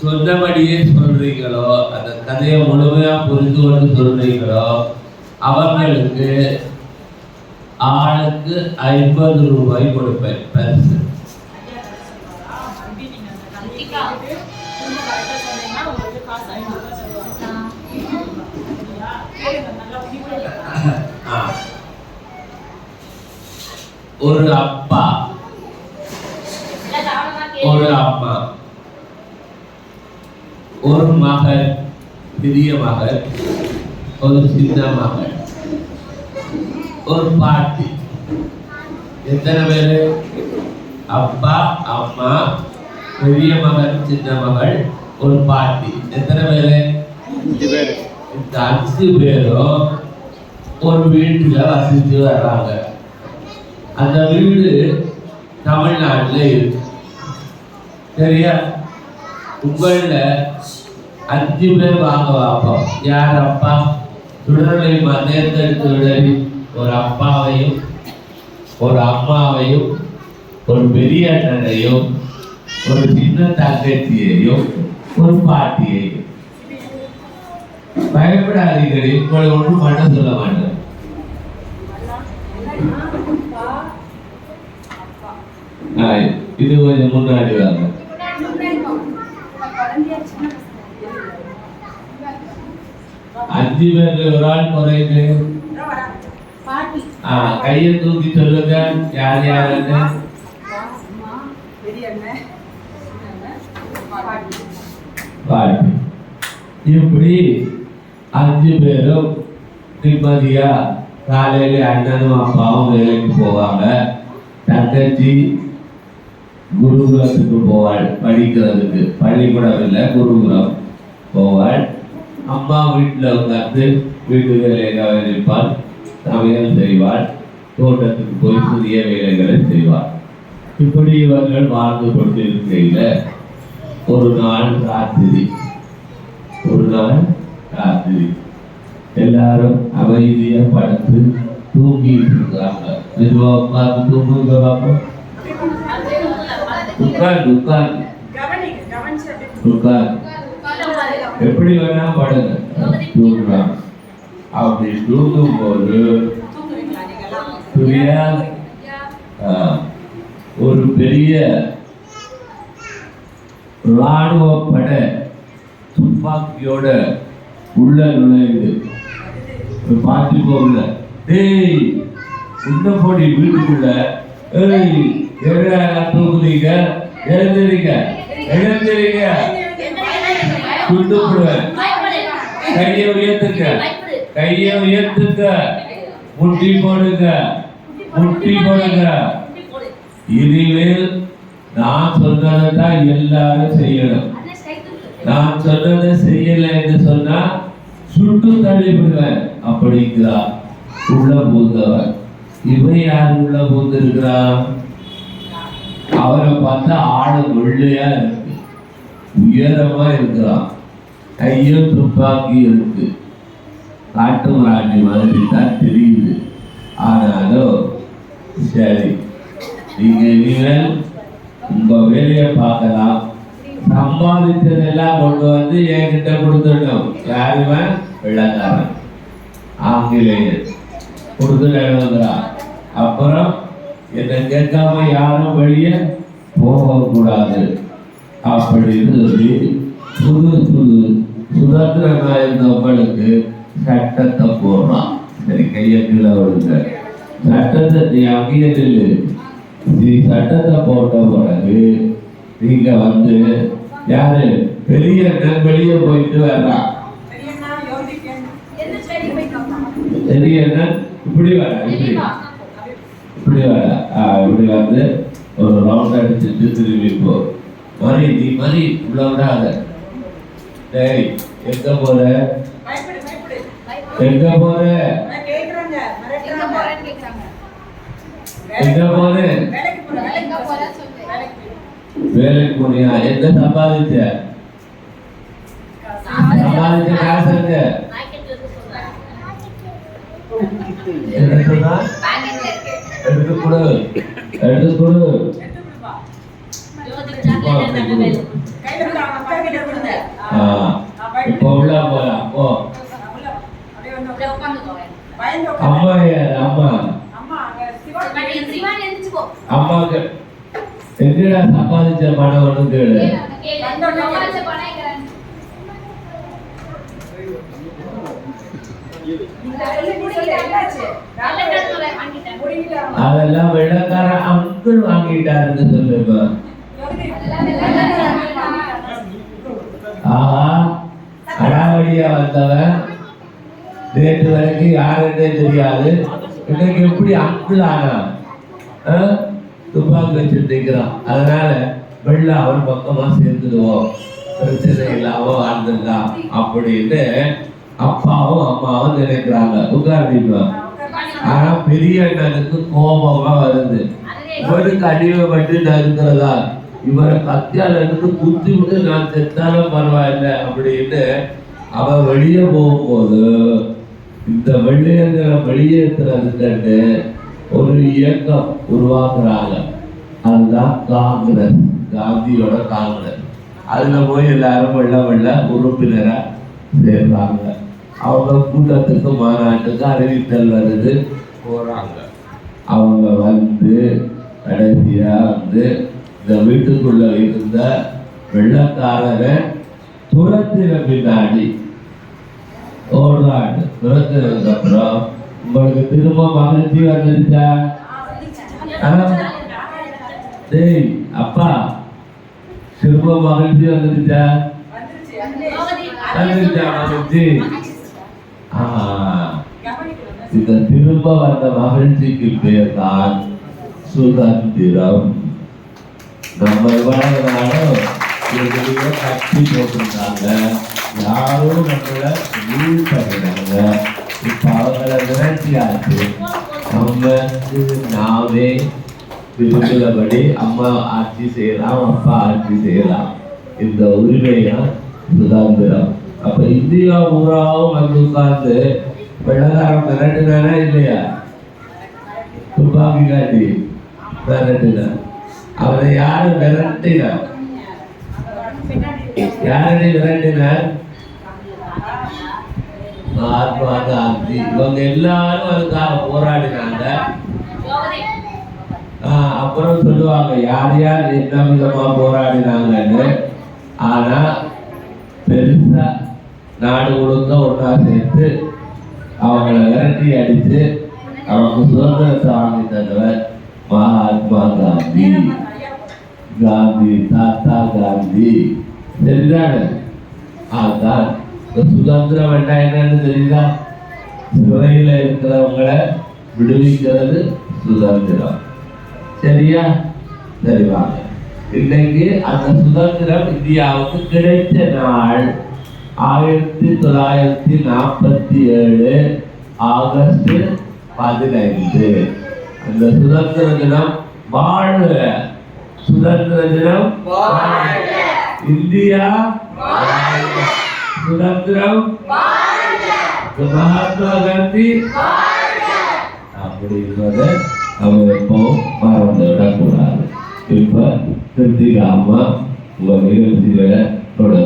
சொன்னபடியே சொல்றீங்களோ அந்த கதையை முழுமையா புரிந்து கொண்டு சொல்றீங்களோ அவங்களுக்கு ஆளுக்கு ஐம்பது ரூபாய் கொடுப்பேன் பரிசு. ஒரு அப்பா ஒரு அம்மா ஒரு மகள் பெரிய மகள் ஒரு சின்ன மகள் ஒரு பாட்டி. எத்தனை பேரு? அப்பா அம்மா பெரிய மகள் சின்ன மகள் ஒரு பாட்டி. எத்தனை பேரு? இந்த அஞ்சு பேரும் ஒரு வீட்டுல வசித்து வர்றாங்க. அந்த வீடு தமிழ்நாட்டுல இருக்கு. சரியா? உங்களில் அஞ்சு பேர் வாங்க வாப்போம் யார் அப்பா? சுடர்களை தேர்ந்தெடுத்து விடலி ஒரு அப்பாவையும் ஒரு அம்மாவையும் ஒரு பெரிய அண்ணனையும் ஒரு சின்ன தங்கச்சியையும் ஒரு பாட்டியையும். பயப்படாதீர்கள் உங்களை ஒன்றும் பண்ண சொல்ல மாட்டேன். இது கொஞ்சம் முன்னாடி வாங்க. அஞ்சு பேருக்கு ஒரு ஆள் குறையுது ஆ கையை தூக்கி சொல்லுங்க யார் யாருன்னு. பாட்டு. இப்படி அஞ்சு பேரும் நிம்மதியா காலையில அண்ணனும் அப்பாவும் வேலைக்கு போவாங்க. தங்கச்சி குருகுலத்துக்கு போவாள். படிக்கிறதுக்கு. பள்ளிக்கூடம் இல்லை குருகுலம் போவாள். அம்மா வீட்டில் உட்கார்ந்து வீட்டு வேலையை கவனிப்பாள் சமையல் செய்வாள் தோட்டத்துக்கு போய் புதிய வேலைகளை செய்வாள். இப்படி இவர்கள் வாழ்ந்து கொண்டிருக்கையில் ஒரு நாள் ராத்திரி ஒரு நாள் ராத்திரி எல்லாரும் அமைதியா படுத்து தூங்கிட்டு இருக்காங்க. மெதுவா உட்கார்ந்து தூங்குங்க பார்ப்போம் உட்கார்ந்து உட்கார்ந்து உட்கார்ந்து எப்படி வேணா படுங்க. தூங்குறாங்க. அப்படி தூங்கும் போது ஆஹ், ஒரு பெரிய ராணுவ படை துப்பாக்கியோட உள்ள நுழையுது. போய் பார்த்துக்கோ உள்ள. டேய் உள்ள போடி வீட்டுக்குள்ள. ஏய் எவ்வளோ தூங்குறீங்க எழுந்திருக்க எழுந்துறீங்க துண்டு போடுவேன் கையை உயர்த்துங்க. கையை உயர்த்துங்க. முட்டி போடுங்க. முட்டி போடுங்க. இனிமேல் நான் சொன்னதை தான் எல்லாரும் செய்யணும். நான் சொன்னதை செய்யல என்று சொன்னா சுட்டு தள்ளிவிடுவேன் அப்படிங்கிறா உள்ள பூந்தவன் இவன் யார் உள்ள பூந்திருக்கிறான் அவரை பார்த்தா ஆடு வெள்ளையா இருக்கு. உயரமா இருக்கிறான். கையில் துப்பாக்கி இருக்கு காட்டு ராணி மாதிரி தான் தெரியுது. ஆனாலும் சரி நீங்கள் நீங்கள் உங்கள் வேலையை பார்க்கலாம். சம்பாதித்ததெல்லாம் கொண்டு வந்து என்கிட்ட கொடுத்துடணும். யாருமே வெள்ளக்காரன். ஆங்கிலேயர் கொடுத்துட்டு அப்புறம் என்னை கேட்காம யாரும் வெளியே போகக்கூடாது. அப்படின்னு சொல்லி புது புது சுதந்திரமா இருந்தவங்களுக்கு சட்டத்தை போடுறான். சரி கையை கீழே விடுங்க சட்டத்தை நீ அங்கேயே நில்லு. நீ சட்டத்தை போட்ட பிறகு நீங்க வந்து யாரு? பெரிய வெளியே போயிட்டு வர்றான் பெரிய இப்படி வர இப்படி. இப்படி வர இப்படி வந்து ஒரு ரவுண்ட் அடிச்சுட்டு திரும்பி போ. மறி நீ மறி உள்ள விடாத. டேய் எங்க போற. எங்க போற. எங்க போற? வேலைக்கு போனியா? எங்க சம்பாதிச்ச? சம்பாதிச்ச காசு எங்க? என்ன சொன்னா எடுத்து கொடு. எடுத்து கொடு கையில கொடுங்க, அவங்க அப்பா கிட்ட கொடுங்க. ஆ அப்பா இப்போ உள்ள போலாம் ஓ அம்மா யார் அம்மா அம்மா, அம்மாக்கு எங்கடா சம்பாதிச்ச பணம் ஒண்ணு கேளு அதெல்லாம் வெள்ளக்கார அங்கிள் வாங்கிட்டாருன்னு சொல்லுங்க ஆமா அடாவடியா வந்தவன். நேற்று வரைக்கும் யாருன்னே தெரியாது. இன்னைக்கு எப்படி அங்கிள் ஆனா துப்பாக்கி வச்சுட்டு நிற்கிறான் அதனால வெள்ள அவன் பக்கமா சேர்ந்துடுவோம். பிரச்சனை இல்லாம வாழ்ந்துடலாம் அப்படின்னு அப்பாவும் அம்மாவும் நினைக்கிறாங்க. உட்கார்ந்தீங்க ஆனா பெரிய அண்ணனுக்கு கோபமா வருது. இவனுக்கு அடிமைப்பட்டு நறுக்கிறதா இவரை கத்தியால் இருந்து குத்தி விட்டு நான் செத்தாலும் பரவாயில்ல அப்படின்னு அவன் வெளியே போகும்போது இந்த வெள்ளையர்களை வெளியேற்றுறதுக்கு ஒரு இயக்கம் உருவாக்குறாங்க. அதுதான் காங்கிரஸ் காந்தியோட காங்கிரஸ். அதுல போய் எல்லாரும் வெள்ள வெள்ள உறுப்பினரா சேர்றாங்க. அவங்க கூட்டத்துக்கு மாநாட்டுக்கு அறிவித்தல் வருது. போறாங்க. அவங்க வந்து கடைசியா வந்து இந்த வீட்டுக்குள்ள இருந்த வெள்ளக்காரரை துரத்தின பின்னாடி ஓடுறாண்டு துரத்தினதுக்கு அப்புறம் உங்களுக்கு திரும்ப மகிழ்ச்சி வந்துருச்சா டேய் அப்பா திரும்ப மகிழ்ச்சி வந்துருச்சா வந்துருச்சா மகிழ்ச்சி இந்த திரும்ப வந்த மகிழ்ச்சிக்கு பேர் தான் சுதந்திரம். ரொம்ப இவ்வளவு நாளும் கட்டி போட்டிருந்தாங்க யாரும் நம்மளை ரூல் பண்ணினாங்க இப்ப அவங்கள விரட்டியாச்சு அவங்க நாமே விரும்புகிறபடி அம்மா ஆட்சி செய்யலாம் அப்பா ஆட்சி செய்யலாம் இந்த உரிமையா சுதந்திரம் அப்ப இந்தியா பூராவும் வந்து உட்கார்ந்து வெள்ளக்காரன் மிரட்டுனானா இல்லையா துப்பாக்கி காட்டி மிரட்டினான் அவரை யாரு விரட்டினார்? யாரை விரட்டினார்? மகாத்மா காந்தி. இவங்க எல்லாரும் அதுக்காக போராடினாங்க. ஆஹ் அப்புறம் சொல்லுவாங்க யார் யார் என்ன விதமா போராடினாங்கன்னு. ஆனா பெருசா நாடு முழுக்க ஒன்றா சேர்த்து அவங்கள விரட்டி அடிச்சு அவங்க சுதந்திரத்தை வாங்கி தந்தவர் மகாத்மா காந்தி. காந்தி தாத்தா காந்தி. அதான் இந்த சுதந்திரம் வேண்டாம் என்னன்னு தெரியுதா சிறையில் இருக்கிறவங்களை விடுவிக்கிறது சுதந்திரம் சரியா சரி வாங்க இன்னைக்கு அந்த சுதந்திரம் இந்தியாவுக்கு கிடைத்த நாள் ஆயிரத்தி தொள்ளாயிரத்தி நாற்பத்தி ஏழு ஆகஸ்ட் பதினைந்து அந்த சுதந்திர தினம் வாழ்க சுதந்திர தினம் இந்தியா. சுதந்திரம் மகாத்மா காந்தி அப்படின்றத நம்ம எப்பவும் மறந்து விடக்கூடாது. இப்ப கிருத்திகா அம்மா உங்க நிகழ்ச்சிகளை தொடர்